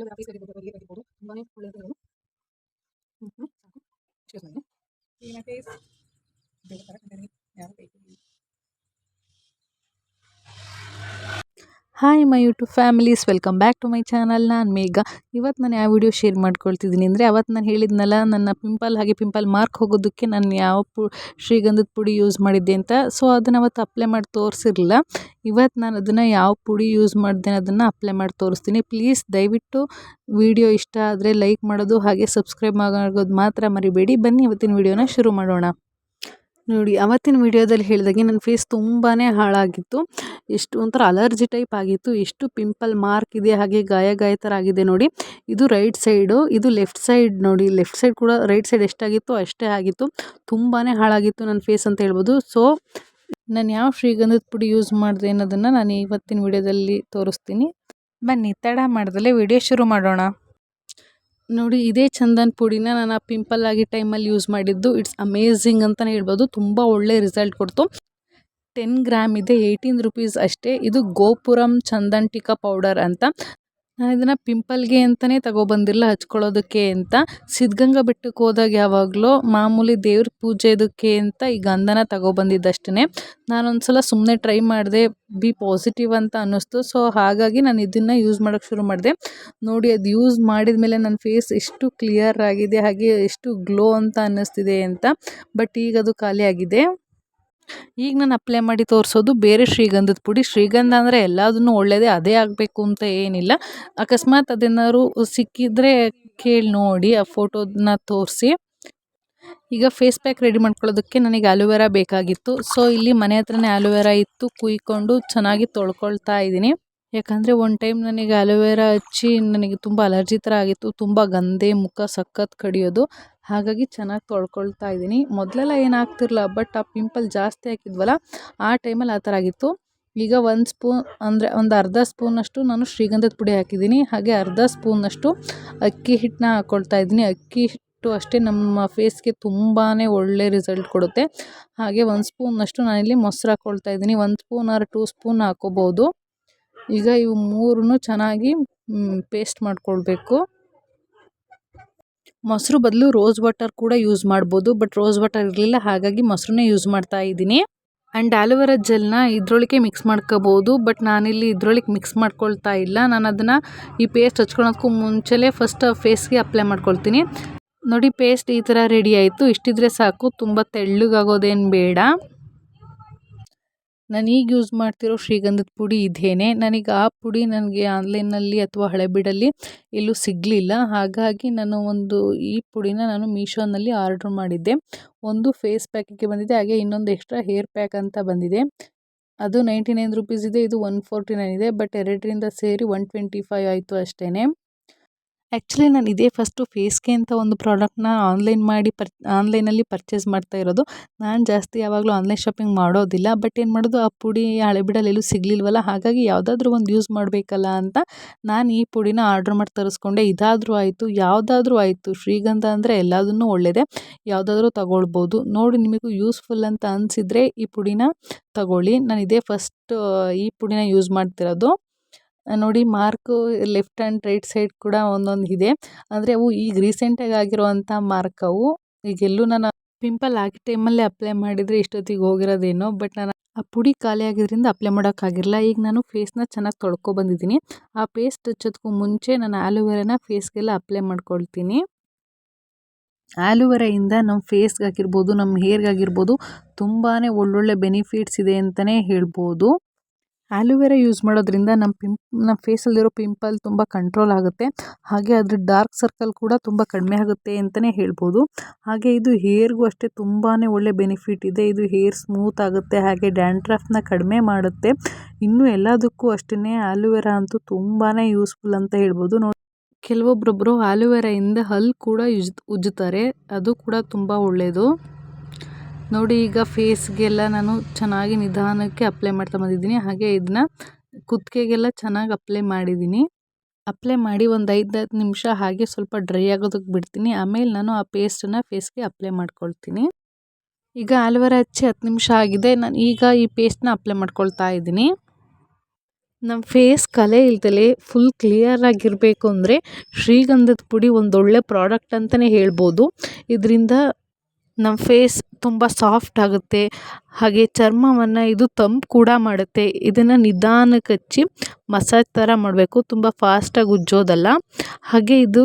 Aloe vera office ಆಗಿರ್ಬೋದು ಬಗೆ ಆಗಿರ್ಬೋದು ತುಂಬಾ ಒಳ್ಳೆಯದು ಹ್ಞೂ ಹ್ಞೂ ಸಾಕು ಎಕ್ಸ್ಕ್ಯೂಸ್ ಮಾಡಿ ಬೇಗ ಬರಕ್ಕೆ ಯಾರು ಬೇಕು? Hi my YouTube families welcome back to my channel ನಾನು ಮೇಘ. ಇವತ್ತು ನಾನು ಯಾವ ವಿಡಿಯೋ ಶೇರ್ ಮಾಡ್ಕೊಳ್ತಿದ್ದೀನಿ ಅಂದರೆ ಅವತ್ತು ನಾನು ಹೇಳಿದ್ನಲ್ಲ, ನನ್ನ ಪಿಂಪಲ್ ಹಾಗೆ ಪಿಂಪಲ್ ಮಾರ್ಕ್ ಹೋಗೋದಕ್ಕೆ ನಾನು ಯಾವ ಪು, ಶ್ರೀಗಂಧದ ಪುಡಿ ಯೂಸ್ ಮಾಡಿದ್ದೆ ಅಂತ. ಸೊ ಅದನ್ನು ಅವತ್ತು ಅಪ್ಲೈ ಮಾಡಿ ತೋರಿಸಿರಲಿಲ್ಲ ಇವತ್ತು ನಾನು ಅದನ್ನು ಯಾವ ಪುಡಿ ಯೂಸ್ ಮಾಡಿದೆ ಅದನ್ನು ಅಪ್ಲೈ ಮಾಡಿ ತೋರಿಸ್ತೀನಿ. ಪ್ಲೀಸ್ ದಯವಿಟ್ಟು ವಿಡಿಯೋ ಇಷ್ಟ ಆದರೆ ಲೈಕ್ ಮಾಡೋದು ಹಾಗೆ ಸಬ್ಸ್ಕ್ರೈಬ್ ಮಾಡೋದು ಮಾತ್ರ ಮರಿಬೇಡಿ. ಬನ್ನಿ ಇವತ್ತಿನ ವಿಡಿಯೋನ ಶುರು ಮಾಡೋಣ. ನೋಡಿ, ಅವತ್ತಿನ ವಿಡಿಯೋದಲ್ಲಿ ಹೇಳಿದಾಗೆ ನನ್ನ ಫೇಸ್ ತುಂಬಾ ಹಾಳಾಗಿತ್ತು. ಎಷ್ಟು ಒಂಥರ ಅಲರ್ಜಿ ಟೈಪ್ ಆಗಿತ್ತು. ಎಷ್ಟು ಪಿಂಪಲ್ ಮಾರ್ಕ್ ಇದೆ ಹಾಗೆ ಗಾಯ ಗಾಯ ಥರ ಆಗಿದೆ ನೋಡಿ. ಇದು ರೈಟ್ ಸೈಡು ಇದು ಲೆಫ್ಟ್ ಸೈಡ್ ನೋಡಿ. ಲೆಫ್ಟ್ ಸೈಡ್ ಕೂಡ ರೈಟ್ ಸೈಡ್ ಎಷ್ಟಾಗಿತ್ತು ಅಷ್ಟೇ ಆಗಿತ್ತು. ತುಂಬಾ ಹಾಳಾಗಿತ್ತು ನನ್ನ ಫೇಸ್ ಅಂತ ಹೇಳ್ಬೋದು. ಸೊ ನಾನು ಯಾವ ಶ್ರೀಗಂಧದ ಪುಡಿ ಯೂಸ್ ಮಾಡಿದೆ ಅನ್ನೋದನ್ನು ನಾನು ಇವತ್ತಿನ ವಿಡಿಯೋದಲ್ಲಿ ತೋರಿಸ್ತೀನಿ. ಬನ್ನಿ, ತಡ ಮಾಡ್ದಲೇ ವಿಡಿಯೋ ಶುರು ಮಾಡೋಣ. ನೋಡಿ, ಇದೇ ಚಂದನ್ ಪುಡಿನ ನಾನು ಆ ಪಿಂಪಲ್ ಆಗಿ ಟೈಮಲ್ಲಿ ಯೂಸ್ ಮಾಡಿದ್ದು. ಇಟ್ಸ್ ಅಮೇಝಿಂಗ್ ಅಂತಲೇ ಹೇಳ್ಬೋದು. ತುಂಬ ಒಳ್ಳೆ ರಿಸಲ್ಟ್ ಕೊಡ್ತು. ಟೆನ್ ಗ್ರಾಮ್ ಇದೆ ಏಯ್ಟೀನ್ ರುಪೀಸ್ ಅಷ್ಟೇ. ಇದು ಗೋಪುರಂ ಚಂದನ್ ಟಿಕಾ ಪೌಡರ್ ಅಂತ. ನಾನು ಇದನ್ನು ಪಿಂಪಲ್ಗೆ ಅಂತಲೇ ತಗೊಬಂದಿಲ್ಲ, ಹಚ್ಕೊಳ್ಳೋದಕ್ಕೆ ಅಂತ. ಸಿದ್ಧಗಂಗಾ ಬೆಟ್ಟಕ್ಕೆ ಹೋದಾಗ ಯಾವಾಗಲೂ ಮಾಮೂಲಿ ದೇವ್ರ ಪೂಜೆದಕ್ಕೆ ಅಂತ ಈ ಗಂಧನ ತಗೊಬಂದಿದ್ದಷ್ಟೇ ನಾನೊಂದು ಸಲ ಸುಮ್ಮನೆ ಟ್ರೈ ಮಾಡಿದೆ, ಬಿ ಪಾಸಿಟಿವ್ ಅಂತ ಅನ್ನಿಸ್ತು. ಸೊ, ಹಾಗಾಗಿ ನಾನು ಇದನ್ನು ಯೂಸ್ ಮಾಡೋಕ್ಕೆ ಶುರು ಮಾಡಿದೆ. ನೋಡಿ, ಅದು ಯೂಸ್ ಮಾಡಿದ ಮೇಲೆ ನನ್ನ ಫೇಸ್ ಎಷ್ಟು ಕ್ಲಿಯರ್ ಆಗಿದೆ, ಹಾಗೆ ಎಷ್ಟು ಗ್ಲೋ ಅಂತ ಅನ್ನಿಸ್ತಿದೆ ಅಂತ. ಬಟ್ ಈಗ ಅದು ಖಾಲಿ ಆಗಿದೆ. ಈಗ ನಾನು ಅಪ್ಲೈ ಮಾಡಿ ತೋರಿಸೋದು ಬೇರೆ ಶ್ರೀಗಂಧದ ಪುಡಿ. ಶ್ರೀಗಂಧ ಅಂದರೆ ಎಲ್ಲದನ್ನೂ ಒಳ್ಳೆಯದೇ ಅದೇ ಆಗಬೇಕು ಅಂತ ಏನಿಲ್ಲ. ಅಕಸ್ಮಾತ್ ಅದೇನಾದ್ರು ಸಿಕ್ಕಿದರೆ ಕೇಳಿ ನೋಡಿ, ಆ ಫೋಟೋದನ್ನ ತೋರಿಸಿ. ಈಗ ಫೇಸ್ ಪ್ಯಾಕ್ ರೆಡಿ ಮಾಡ್ಕೊಳ್ಳೋದಕ್ಕೆ ನನಗೆ ಆಲೋವೆರಾ ಬೇಕಾಗಿತ್ತು. ಸೊ ಇಲ್ಲಿ ಮನೆ ಹತ್ರನೇ ಆಲೋವೆರಾ ಇತ್ತು. ಕುಯ್ಕೊಂಡು ಚೆನ್ನಾಗಿ ತೊಳ್ಕೊಳ್ತಾ ಇದ್ದೀನಿ. ಯಾಕಂದರೆ ಒಂದು ಟೈಮ್ ನನಗೆ ಅಲೋವೆರಾ ಹಚ್ಚಿ ನನಗೆ ತುಂಬ ಅಲರ್ಜಿ ಥರ ಆಗಿತ್ತು. ತುಂಬ ಗಂದೆ ಮುಖ ಸಖತ್ ಕಡಿಯೋದು. ಹಾಗಾಗಿ ಚೆನ್ನಾಗಿ ತೊಳ್ಕೊಳ್ತಾ ಇದ್ದೀನಿ. ಮೊದಲೆಲ್ಲ ಏನಾಗ್ತಿರಲಿಲ್ಲ, ಬಟ್ ಆ ಪಿಂಪಲ್ ಜಾಸ್ತಿ ಹಾಕಿದ್ವಲ್ಲ, ಆ ಟೈಮಲ್ಲಿ ಆ ಥರ ಆಗಿತ್ತು. ಈಗ ಒಂದು ಸ್ಪೂನ್, ಅಂದರೆ ಒಂದು ಅರ್ಧ ಸ್ಪೂನಷ್ಟು ನಾನು ಶ್ರೀಗಂಧದ ಪುಡಿ ಹಾಕಿದ್ದೀನಿ. ಹಾಗೆ ಅರ್ಧ ಸ್ಪೂನಷ್ಟು ಅಕ್ಕಿ ಹಿಟ್ಟನ್ನ ಹಾಕ್ಕೊಳ್ತಾ ಇದ್ದೀನಿ. ಅಕ್ಕಿ ಹಿಟ್ಟು ಅಷ್ಟೇ ನಮ್ಮ ಫೇಸ್ಗೆ ತುಂಬಾ ಒಳ್ಳೆ ರಿಸಲ್ಟ್ ಕೊಡುತ್ತೆ. ಹಾಗೆ ಒಂದು ಸ್ಪೂನಷ್ಟು ನಾನಿಲ್ಲಿ ಮೊಸರು ಹಾಕ್ಕೊಳ್ತಾ ಇದ್ದೀನಿ. ಒಂದು ಸ್ಪೂನ್ ಆರ್ ಟೂ ಸ್ಪೂನ್ ಹಾಕೋಬೋದು. ಈಗ ಇವು ಮೂರನ್ನು ಚೆನ್ನಾಗಿ ಪೇಸ್ಟ್ ಮಾಡ್ಕೊಳ್ಬೇಕು. ಮೊಸರು ಬದಲು ರೋಸ್ ವಾಟರ್ ಕೂಡ ಯೂಸ್ ಮಾಡ್ಬೋದು ಬಟ್ ರೋಸ್ ವಾಟರ್ ಇರಲಿಲ್ಲ, ಹಾಗಾಗಿ ಮೊಸರನ್ನೇ ಯೂಸ್ ಮಾಡ್ತಾ ಇದ್ದೀನಿ. ಆ್ಯಂಡ್ ಆಲೋವೆರಾ ಜೆಲ್ನ ಇದರೊಳಗೆ ಮಿಕ್ಸ್ ಮಾಡ್ಕೋಬೋದು ಬಟ್ ನಾನಿಲ್ಲಿ ಇದ್ರೊಳಗೆ ಮಿಕ್ಸ್ ಮಾಡ್ಕೊಳ್ತಾ ಇಲ್ಲ. ನಾನು ಅದನ್ನು ಈ ಪೇಸ್ಟ್ ಹಚ್ಕೊಳೋದಕ್ಕೂ ಮುಂಚೆಲೇ ಫಸ್ಟ್ ಫೇಸ್ಗೆ ಅಪ್ಲೈ ಮಾಡ್ಕೊಳ್ತೀನಿ. ನೋಡಿ ಪೇಸ್ಟ್ ಈ ಥರ ರೆಡಿ ಆಯಿತು. ಇಷ್ಟಿದ್ರೆ ಸಾಕು, ತುಂಬ ತೆಳ್ಳಗಾಗೋದೇನು ಬೇಡ. ನಾನು ಈಗ ಯೂಸ್ ಮಾಡ್ತಿರೋ ಶ್ರೀಗಂಧದ ಪುಡಿ ಇದೇನೆ. ನನಗೆ ಆ ಪುಡಿ ನನಗೆ ಆನ್ಲೈನಲ್ಲಿ ಅಥವಾ ಹಳೆಬೀಡಲ್ಲಿ ಎಲ್ಲೂ ಸಿಗಲಿಲ್ಲ. ಹಾಗಾಗಿ ನಾನು ಒಂದು ಈ ಪುಡಿನ ನಾನು ಮೀಶೋನಲ್ಲಿ ಆರ್ಡ್ರ್ ಮಾಡಿದ್ದೆ. ಒಂದು ಫೇಸ್ ಪ್ಯಾಕಿಗೆ ಬಂದಿದೆ, ಹಾಗೆ ಇನ್ನೊಂದು ಎಕ್ಸ್ಟ್ರಾ ಹೇರ್ ಪ್ಯಾಕ್ ಅಂತ ಬಂದಿದೆ. ಅದು ನೈಂಟಿ ನೈನ್ ರುಪೀಸ್ ಇದೆ, ಇದು ಒನ್ ಫೋರ್ಟಿ ನೈನ್ ಇದೆ ಬಟ್ ಎರಡರಿಂದ ಸೇರಿ ಒನ್ ಟ್ವೆಂಟಿ ಫೈವ್ ಆಯಿತು ಅಷ್ಟೇ ಆ್ಯಕ್ಚುಲಿ ನಾನು ಇದೇ ಫಸ್ಟು ಫೇಸ್ಗೆ ಅಂತ ಒಂದು ಪ್ರಾಡಕ್ಟ್ನ ಆನ್ಲೈನ್ ಮಾಡಿ ಪರ್ ಆನ್ಲೈನಲ್ಲಿ ಪರ್ಚೇಸ್ ಮಾಡ್ತಾ ಇರೋದು. ನಾನು ಜಾಸ್ತಿ ಯಾವಾಗಲೂ ಆನ್ಲೈನ್ ಶಾಪಿಂಗ್ ಮಾಡೋದಿಲ್ಲ ಬಟ್ ಏನು ಮಾಡೋದು, ಆ ಪುಡಿ ಹಳೆಬೀಡಲ್ಲಿ ಎಲ್ಲೂ ಸಿಗಲಿಲ್ವಲ್ಲ, ಹಾಗಾಗಿ ಯಾವುದಾದ್ರೂ ಒಂದು ಯೂಸ್ ಮಾಡಬೇಕಲ್ಲ ಅಂತ ನಾನು ಈ ಪುಡಿನ ಆರ್ಡ್ರ್ ಮಾಡಿ ತರಿಸ್ಕೊಂಡೆ. ಇದಾದರೂ ಆಯಿತು, ಯಾವುದಾದ್ರೂ ಆಯಿತು. ಶ್ರೀಗಂಧ ಅಂದರೆ ಎಲ್ಲದನ್ನೂ ಒಳ್ಳೆಯದೇ ಯಾವುದಾದ್ರೂ ತಗೊಳ್ಬೋದು. ನೋಡಿ ನಿಮಗೂ ಯೂಸ್ಫುಲ್ ಅಂತ ಅನಿಸಿದರೆ ಈ ಪುಡಿನ ತಗೊಳ್ಳಿ. ನಾನು ಇದೇ ಫಸ್ಟ್ ಈ ಪುಡಿನ ಯೂಸ್ ಮಾಡ್ತಿರೋದು. ನೋಡಿ mark left and right side ಕೂಡ ಒಂದೊಂದು ಇದೆ. ಅಂದರೆ ಅವು ಈಗ ರೀಸೆಂಟಾಗಿ ಆಗಿರುವಂಥ ಮಾರ್ಕ್ ಅವು. ಈಗೆಲ್ಲೂ ನಾನು ಪಿಂಪಲ್ ಹಾಕಿ ಟೈಮಲ್ಲೇ ಅಪ್ಲೈ ಮಾಡಿದರೆ ಇಷ್ಟೊತ್ತಿಗೆ ಹೋಗಿರೋದೇನೋ, ಬಟ್ ನಾನು ಆ ಪುಡಿ ಖಾಲಿ ಆಗಿದ್ದರಿಂದ ಅಪ್ಲೈ ಮಾಡೋಕ್ಕಾಗಿರಲ್ಲ ಈಗ ನಾನು ಫೇಸ್ನ ಚೆನ್ನಾಗಿ ತೊಳ್ಕೊ ಬಂದಿದ್ದೀನಿ. ಆ ಪೇಸ್ಟ್ ಹಚ್ಚೋದಕ್ಕೂ ಮುಂಚೆ ನಾನು ಆಲೋವೆರಾನ ಫೇಸ್ಗೆಲ್ಲ ಅಪ್ಲೈ ಮಾಡ್ಕೊಳ್ತೀನಿ. ಆಲೋವೆರಾಯಿಂದ ನಮ್ಮ ಫೇಸ್ಗಾಗಿರ್ಬೋದು, ನಮ್ಮ ಹೇರ್ಗಾಗಿರ್ಬೋದು ತುಂಬಾ ಒಳ್ಳೊಳ್ಳೆ ಬೆನಿಫಿಟ್ಸ್ ಇದೆ ಅಂತಲೇ ಹೇಳ್ಬೋದು. ಆ್ಯಲೋವೆರಾ ಯೂಸ್ ಮಾಡೋದ್ರಿಂದ ನಮ್ಮ ಪಿಂಪ್ ನಮ್ಮ ಫೇಸಲ್ಲಿರೋ ಪಿಂಪಲ್ ತುಂಬ ಕಂಟ್ರೋಲ್ ಆಗುತ್ತೆ. ಹಾಗೆ ಅದ್ರ ಡಾರ್ಕ್ ಸರ್ಕಲ್ ಕೂಡ ತುಂಬ ಕಡಿಮೆ ಆಗುತ್ತೆ ಅಂತಲೇ ಹೇಳ್ಬೋದು. ಹಾಗೆ ಇದು ಹೇರ್ಗೂ ಅಷ್ಟೇ ತುಂಬಾ ಒಳ್ಳೆ ಬೆನಿಫಿಟ್ ಇದೆ. ಇದು ಹೇರ್ ಸ್ಮೂತ್ ಆಗುತ್ತೆ, ಹಾಗೆ ಡ್ಯಾಂಡ್ರಫ್ನ ಕಡಿಮೆ ಮಾಡುತ್ತೆ. ಇನ್ನು ಎಲ್ಲದಕ್ಕೂ ಅಷ್ಟೇ ಆಲೋವೆರಾ ಅಂತೂ ತುಂಬಾ ಯೂಸ್ಫುಲ್ ಅಂತ ಹೇಳ್ಬೋದು. ನೋಡಿ ಕೆಲವೊಬ್ಬರೊಬ್ಬರು ಆಲೋವೆರಾಯಿಂದ ಹಲ್ಲು ಕೂಡ ಉಜ್ ಉಜ್ಜುತ್ತಾರೆ ಅದು ಕೂಡ ತುಂಬ ಒಳ್ಳೆಯದು ನೋಡಿ, ಈಗ ಫೇಸ್ಗೆಲ್ಲ ನಾನು ಚೆನ್ನಾಗಿ ನಿಧಾನಕ್ಕೆ ಅಪ್ಲೈ ಮಾಡ್ತಾ ಬಂದಿದ್ದೀನಿ. ಹಾಗೆ ಇದನ್ನ ಕುತ್ತಿಗೆಗೆಲ್ಲ ಚೆನ್ನಾಗಿ ಅಪ್ಲೈ ಮಾಡಿದ್ದೀನಿ. ಅಪ್ಲೈ ಮಾಡಿ ಒಂದು ಐದು ಹತ್ತು ನಿಮಿಷ ಹಾಗೆ ಸ್ವಲ್ಪ ಡ್ರೈ ಆಗೋದಕ್ಕೆ ಬಿಡ್ತೀನಿ. ಆಮೇಲೆ ನಾನು ಆ ಪೇಸ್ಟನ್ನು ಫೇಸ್ಗೆ ಅಪ್ಲೈ ಮಾಡ್ಕೊಳ್ತೀನಿ. ಈಗ ಆಲ್ವರ ಹಚ್ಚಿ ಹತ್ತು ನಿಮಿಷ ಆಗಿದೆ. ನಾನು ಈಗ ಈ ಪೇಸ್ಟ್ನ ಅಪ್ಲೈ ಮಾಡ್ಕೊಳ್ತಾ ಇದ್ದೀನಿ. ನಮ್ಮ ಫೇಸ್ ಕಲೆ ಇಲ್ದಲೆ ಫುಲ್ ಕ್ಲಿಯರ್ ಆಗಿರಬೇಕು ಅಂದರೆ ಶ್ರೀಗಂಧದ ಪುಡಿ ಒಂದೊಳ್ಳೆ ಪ್ರಾಡಕ್ಟ್ ಅಂತಲೇ ಹೇಳ್ಬೋದು. ಇದರಿಂದ ನಮ್ಮ ಫೇಸ್ ತುಂಬ ಸಾಫ್ಟ್ ಆಗುತ್ತೆ. ಹಾಗೆ ಚರ್ಮವನ್ನು ಇದು ತಂಪು ಕೂಡ ಮಾಡುತ್ತೆ. ಇದನ್ನು ನಿಧಾನಕ್ಕೆ ಹಚ್ಚಿ ಮಸಾಜ್ ಥರ ಮಾಡಬೇಕು. ತುಂಬ ಫಾಸ್ಟಾಗಿ ಉಜ್ಜೋದಲ್ಲ. ಹಾಗೆ ಇದು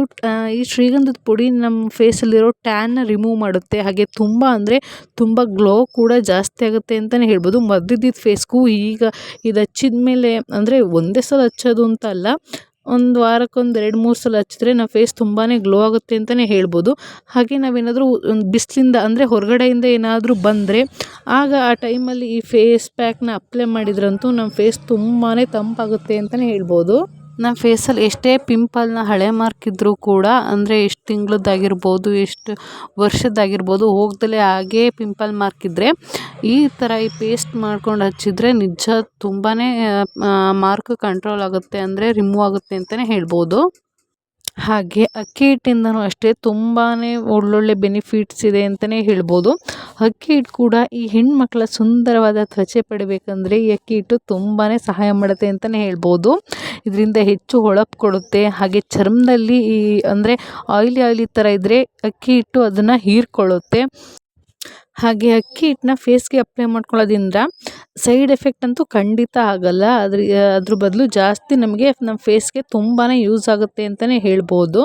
ಈ ಶ್ರೀಗಂಧದ ಪುಡಿ ನಮ್ಮ ಫೇಸಲ್ಲಿರೋ ಟ್ಯಾನ್ನ ರಿಮೂವ್ ಮಾಡುತ್ತೆ. ಹಾಗೆ ತುಂಬ ಅಂದರೆ ತುಂಬ ಗ್ಲೋ ಕೂಡ ಜಾಸ್ತಿ ಆಗುತ್ತೆ ಅಂತಲೇ ಹೇಳ್ಬೋದು. ಮೊದಲಿದ್ದ ಫೇಸ್ಗೂ ಈಗ ಇದು ಹಚ್ಚಿದ ಮೇಲೆ ಅಂದರೆ ಒಂದೇ ಸಲ ಹಚ್ಚೋದು ಅಂತ ಅಲ್ಲ. ಒಂದು ವಾರಕ್ಕೊಂದು ಎರಡು ಮೂರು ಸಲ ಹಚ್ಚಿದ್ರೆ ನಮ್ಮ ಫೇಸ್ ತುಂಬಾ ಗ್ಲೋ ಆಗುತ್ತೆ ಅಂತಲೇ ಹೇಳ್ಬೋದು. ಹಾಗೆ ನಾವೇನಾದರೂ ಒಂದು ಬಿಸಿಲಿಂದ ಅಂದರೆ ಹೊರಗಡೆಯಿಂದ ಏನಾದರೂ ಬಂದರೆ ಆಗ ಆ ಟೈಮಲ್ಲಿ ಈ ಫೇಸ್ ಪ್ಯಾಕ್ನ ಅಪ್ಲೈ ಮಾಡಿದ್ರಂತೂ ನಮ್ಮ ಫೇಸ್ ತುಂಬಾ ತಂಪಾಗುತ್ತೆ ಅಂತಲೇ ಹೇಳ್ಬೋದು. ನಮ್ಮ ಫೇಸಲ್ಲಿ ಎಷ್ಟೇ ಪಿಂಪಲ್ನ ಹಳೆ ಮಾರ್ಕ್ ಇದ್ದರೂ ಕೂಡ, ಅಂದರೆ ಎಷ್ಟು ತಿಂಗಳದ್ದಾಗಿರ್ಬೋದು, ಎಷ್ಟು ವರ್ಷದ್ದಾಗಿರ್ಬೋದು, ಹೋಗ್ದಲೇ ಹಾಗೇ ಪಿಂಪಲ್ ಮಾರ್ಕ್ ಇದ್ದರೆ ಈ ಥರ ಈ ಪೇಸ್ಟ್ ಮಾಡ್ಕೊಂಡು ಹಚ್ಚಿದ್ರೆ ನಿಜ ತುಂಬಾ ಮಾರ್ಕ್ ಕಂಟ್ರೋಲ್ ಆಗುತ್ತೆ, ಅಂದರೆ ರಿಮೂವ್ ಆಗುತ್ತೆ ಅಂತಲೇ ಹೇಳ್ಬೋದು. ಹಾಗೆ ಅಕ್ಕಿ ಹಿಟ್ಟಿಂದನೂ ಅಷ್ಟೇ ತುಂಬಾ ಒಳ್ಳೊಳ್ಳೆ ಬೆನಿಫಿಟ್ಸ್ ಇದೆ ಅಂತಲೇ ಹೇಳ್ಬೋದು. ಅಕ್ಕಿ ಹಿಟ್ಟು ಕೂಡ ಈ ಹೆಣ್ಮಕ್ಳ ಸುಂದರವಾದ ತ್ವಚೆ ಪಡಿಬೇಕಂದ್ರೆ ಈ ಅಕ್ಕಿ ಹಿಟ್ಟು ತುಂಬಾ ಸಹಾಯ ಮಾಡುತ್ತೆ ಅಂತಲೇ ಹೇಳ್ಬೋದು. ಇದರಿಂದ ಹೆಚ್ಚು ಹೊಳಪು ಕೊಡುತ್ತೆ. ಹಾಗೆ ಚರ್ಮದಲ್ಲಿ ಈ ಅಂದರೆ ಆಯಿಲಿ ಆಯಿಲಿ ಥರ ಇದ್ದರೆ ಅಕ್ಕಿ ಹಿಟ್ಟು ಅದನ್ನು ಹೀರ್ಕೊಳ್ಳುತ್ತೆ. ಹಾಗೆ ಅಕ್ಕಿ ಹಿಟ್ಟನ್ನ ಫೇಸ್ಗೆ ಅಪ್ಲೈ ಮಾಡ್ಕೊಳ್ಳೋದ್ರಿಂದ ಸೈಡ್ ಎಫೆಕ್ಟ್ ಅಂತೂ ಖಂಡಿತ ಆಗಲ್ಲ. ಅದ್ರ ಅದ್ರ ಬದಲು ಜಾಸ್ತಿ ನಮಗೆ ನಮ್ಮ ಫೇಸ್ಗೆ ತುಂಬಾ ಯೂಸ್ ಆಗುತ್ತೆ ಅಂತಲೇ ಹೇಳ್ಬೋದು.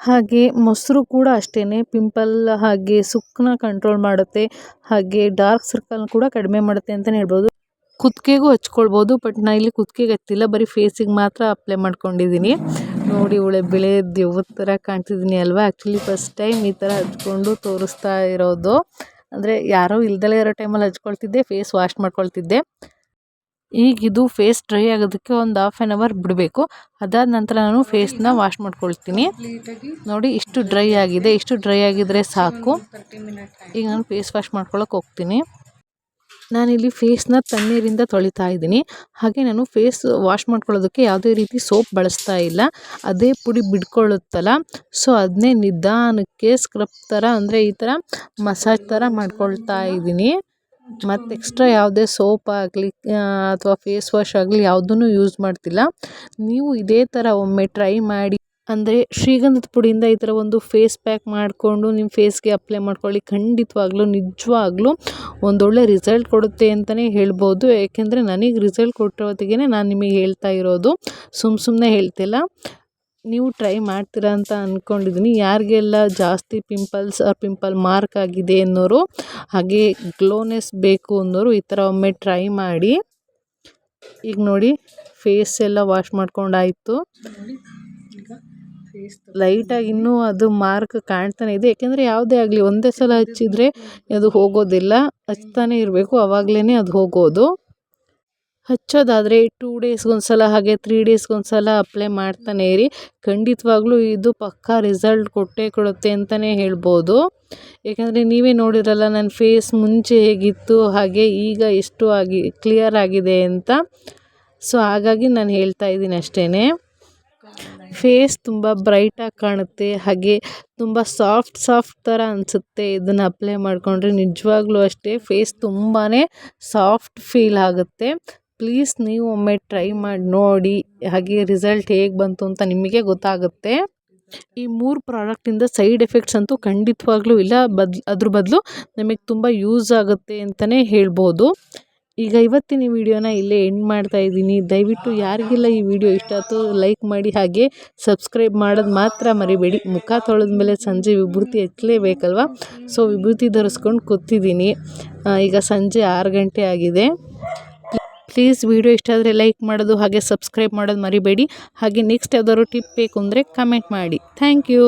ಹಾಗೆ ಮೊಸರು ಕೂಡ ಅಷ್ಟೇ ಪಿಂಪಲ್ ಹಾಗೆ ಸುಕ್ಕನ್ನ ಕಂಟ್ರೋಲ್ ಮಾಡುತ್ತೆ, ಹಾಗೆ ಡಾರ್ಕ್ ಸರ್ಕಲ್ ಕೂಡ ಕಡಿಮೆ ಮಾಡುತ್ತೆ ಅಂತಲೇ ಹೇಳ್ಬೋದು. ಕುತ್ತಿಗೆಗೂ ಹಚ್ಕೊಳ್ಬೋದು ಬಟ್ ನಾನು ಇಲ್ಲಿ ಕುತ್ತಿಗೆಗೆ ಹಚ್ಚಿಲ್ಲ ಬರೀ ಫೇಸಿಗೆ ಮಾತ್ರ ಅಪ್ಲೈ ಮಾಡ್ಕೊಂಡಿದ್ದೀನಿ. ನೋಡಿ ಒಳ್ಳೆ ಬಿಳೆ ದೆವ್ವದ ಥರ ಕಾಣ್ತಿದ್ದೀನಿ ಅಲ್ವಾ? ಆ್ಯಕ್ಚುಲಿ ಫಸ್ಟ್ ಟೈಮ್ ಈ ಥರ ಹಚ್ಕೊಂಡು ತೋರಿಸ್ತಾ ಇರೋದು. ಅಂದರೆ ಯಾರೋ ಇಲ್ದಲೇ ಇರೋ ಟೈಮಲ್ಲಿ ಹಚ್ಕೊಳ್ತಿದ್ದೆ ಫೇಸ್ ವಾಶ್ ಮಾಡ್ಕೊಳ್ತಿದ್ದೆ. ಈಗ ಇದು ಫೇಸ್ ಡ್ರೈ ಆಗೋದಕ್ಕೆ ಒಂದು ಹಾಫ್ ಆನ್ ಅವರ್ ಬಿಡಬೇಕು. ಅದಾದ ನಂತರ ನಾನು ಫೇಸ್ನ ವಾಶ್ ಮಾಡ್ಕೊಳ್ತೀನಿ. ನೋಡಿ ಇಷ್ಟು ಡ್ರೈ ಆಗಿದೆ. ಇಷ್ಟು ಡ್ರೈ ಆಗಿದ್ರೆ ಸಾಕು. ಈಗ ನಾನು ಫೇಸ್ ವಾಶ್ ಮಾಡ್ಕೊಳಕ್ಕೆ ಹೋಗ್ತೀನಿ. ನಾನಿಲ್ಲಿ ಫೇಸ್ನ ತಣ್ಣೀರಿಂದ ತೊಳಿತಾ ಇದ್ದೀನಿ. ಹಾಗೆ ನಾನು ಫೇಸ್ ವಾಶ್ ಮಾಡ್ಕೊಳ್ಳೋದಕ್ಕೆ ಯಾವುದೇ ರೀತಿ ಸೋಪ್ ಬಳಸ್ತಾ ಇಲ್ಲ. ಅದೇ ಪುಡಿ ಬಿಡ್ಕೊಳ್ಳುತ್ತಲ್ಲ. ಸೊ ಅದನ್ನೇ ನಿಧಾನಕ್ಕೆ ಸ್ಕ್ರಬ್ ಥರ, ಅಂದರೆ ಈ ಥರ ಮಸಾಜ್ ಥರ ಮಾಡ್ಕೊಳ್ತಾ ಇದ್ದೀನಿ. ಮತ್ತು ಎಕ್ಸ್ಟ್ರಾ ಯಾವುದೇ ಸೋಪ್ ಆಗಲಿ ಅಥವಾ ಫೇಸ್ ವಾಶ್ ಆಗಲಿ ಯಾವುದನ್ನು ಯೂಸ್ ಮಾಡ್ತಿಲ್ಲ. ನೀವು ಇದೇ ಥರ ಒಮ್ಮೆ ಟ್ರೈ ಮಾಡಿ ಅಂದರೆ ಶ್ರೀಗಂಧದ ಪುಡಿಯಿಂದ ಈ ಥರ ಒಂದು ಫೇಸ್ ಪ್ಯಾಕ್ ಮಾಡಿಕೊಂಡು ನಿಮ್ಮ ಫೇಸ್ಗೆ ಅಪ್ಲೈ ಮಾಡ್ಕೊಳ್ಳಿ. ಖಂಡಿತವಾಗ್ಲೂ, ನಿಜವಾಗ್ಲೂ ಒಂದೊಳ್ಳೆ ರಿಸಲ್ಟ್ ಕೊಡುತ್ತೆ ಅಂತಲೇ ಹೇಳ್ಬೋದು. ಏಕೆಂದರೆ ನನಗೆ ರಿಸಲ್ಟ್ ಕೊಟ್ಟಿರೋತ್ತಿಗೆ ನಾನು ನಿಮಗೆ ಹೇಳ್ತಾ ಇರೋದು. ಸುಮ್ಮ ಸುಮ್ಮನೆ ಹೇಳ್ತಿಲ್ಲ. ನೀವು ಟ್ರೈ ಮಾಡ್ತೀರಾ ಅಂತ ಅಂದ್ಕೊಂಡಿದ್ದೀನಿ ಯಾರಿಗೆಲ್ಲ ಜಾಸ್ತಿ ಪಿಂಪಲ್ಸ್ ಆರ್ ಪಿಂಪಲ್ ಮಾರ್ಕ್ ಆಗಿದೆ ಅನ್ನೋರು, ಹಾಗೆ ಗ್ಲೋನೆಸ್ ಬೇಕು ಅನ್ನೋರು ಈ ಥರ ಒಮ್ಮೆ ಟ್ರೈ ಮಾಡಿ. ಈಗ ನೋಡಿ ಫೇಸ್ ಎಲ್ಲ ವಾಶ್ ಮಾಡ್ಕೊಂಡಾಯಿತು ಲೈಟಾಗಿ ಇನ್ನೂ ಅದು ಮಾರ್ಕ್ ಕಾಣ್ತಾನೆ ಇದೆ. ಯಾಕೆಂದರೆ ಯಾವುದೇ ಆಗಲಿ ಒಂದೇ ಸಲ ಹಚ್ಚಿದ್ರೆ ಅದು ಹೋಗೋದಿಲ್ಲ. ಹಚ್ತಾನೆ ಇರಬೇಕು ಆವಾಗಲೇ ಅದು ಹೋಗೋದು. ಹಚ್ಚೋದಾದರೆ ಟೂ ಡೇಸ್ಗೊಂದ್ಸಲ ಹಾಗೆ ತ್ರೀ ಡೇಸ್ಗೊಂದ್ಸಲ ಅಪ್ಲೈ ಮಾಡ್ತಾನೆ ಇರಿ. ಖಂಡಿತವಾಗ್ಲೂ ಇದು ಪಕ್ಕಾ ರಿಸಲ್ಟ್ ಕೊಟ್ಟೇ ಕೊಡುತ್ತೆ ಅಂತಲೇ ಹೇಳ್ಬೋದು. ಏಕೆಂದರೆ ನೀವೇ ನೋಡಿರಲ್ಲ ನನ್ನ ಫೇಸ್ ಮುಂಚೆ ಹೇಗಿತ್ತು ಹಾಗೆ ಈಗ ಎಷ್ಟು ಆಗಿ ಕ್ಲಿಯರ್ ಆಗಿದೆ ಅಂತ. ಸೊ ಹಾಗಾಗಿ ನಾನು ಹೇಳ್ತಾ ಇದ್ದೀನಿ ಅಷ್ಟೇ ಫೇಸ್ ತುಂಬ ಬ್ರೈಟಾಗಿ ಕಾಣುತ್ತೆ, ಹಾಗೆ ತುಂಬ ಸಾಫ್ಟ್ ಸಾಫ್ಟ್ ಥರ ಅನಿಸುತ್ತೆ ಇದನ್ನು ಅಪ್ಲೈ ಮಾಡಿಕೊಂಡ್ರೆ. ನಿಜವಾಗ್ಲೂ ಅಷ್ಟೇ ಫೇಸ್ ತುಂಬಾ ಸಾಫ್ಟ್ ಫೀಲ್ ಆಗುತ್ತೆ. ಪ್ಲೀಸ್ ನೀವು ಒಮ್ಮೆ ಟ್ರೈ ಮಾಡಿ, ನೋಡಿ ಹಾಗೆ ರಿಸಲ್ಟ್ ಹೇಗೆ ಬಂತು ಅಂತ ನಿಮಗೆ ಗೊತ್ತಾಗುತ್ತೆ. ಈ ಮೂರು ಪ್ರಾಡಕ್ಟಿಂದ ಸೈಡ್ ಎಫೆಕ್ಟ್ಸ್ ಅಂತೂ ಖಂಡಿತವಾಗ್ಲೂ ಇಲ್ಲ, ಬದ್, ಅದ್ರ ಬದಲು ನಮಗೆ ತುಂಬ ಯೂಸ್ ಆಗುತ್ತೆ ಅಂತಲೇ ಹೇಳ್ಬೋದು. ಈಗ ಇವತ್ತಿನ ಈ ವಿಡಿಯೋನ ಇಲ್ಲೇ ಎಂಡ್ ಮಾಡ್ತಾ ಇದ್ದೀನಿ. ದಯವಿಟ್ಟು ಯಾರಿಗೆಲ್ಲ ಈ ವಿಡಿಯೋ ಇಷ್ಟ ಆಯಿತು ಲೈಕ್ ಮಾಡಿ ಹಾಗೆ ಸಬ್ಸ್ಕ್ರೈಬ್ ಮಾಡೋದು ಮಾತ್ರ ಮರಿಬೇಡಿ. ಮುಖ ತೊಳೆದ ಮೇಲೆ ಸಂಜೆ ವಿಭೂತಿ ಹಚ್ಚಲೇಬೇಕಲ್ವ ಸೊ ವಿಭೂತಿ ಧರಿಸ್ಕೊಂಡು ಕೂತಿದ್ದೀನಿ. ಈಗ ಸಂಜೆ ಆರು ಗಂಟೆ ಆಗಿದೆ. ಪ್ಲೀಸ್ ವಿಡಿಯೋ ಇಷ್ಟ ಆದರೆ ಲೈಕ್ ಮಾಡೋದು ಹಾಗೆ ಸಬ್ಸ್ಕ್ರೈಬ್ ಮಾಡೋದು ಮರಿಬೇಡಿ. ಹಾಗೆ ನೆಕ್ಸ್ಟ್ ಯಾವ್ದಾದ್ರು ಟಿಪ್ ಬೇಕು ಅಂದರೆ ಕಮೆಂಟ್ ಮಾಡಿ. Thank you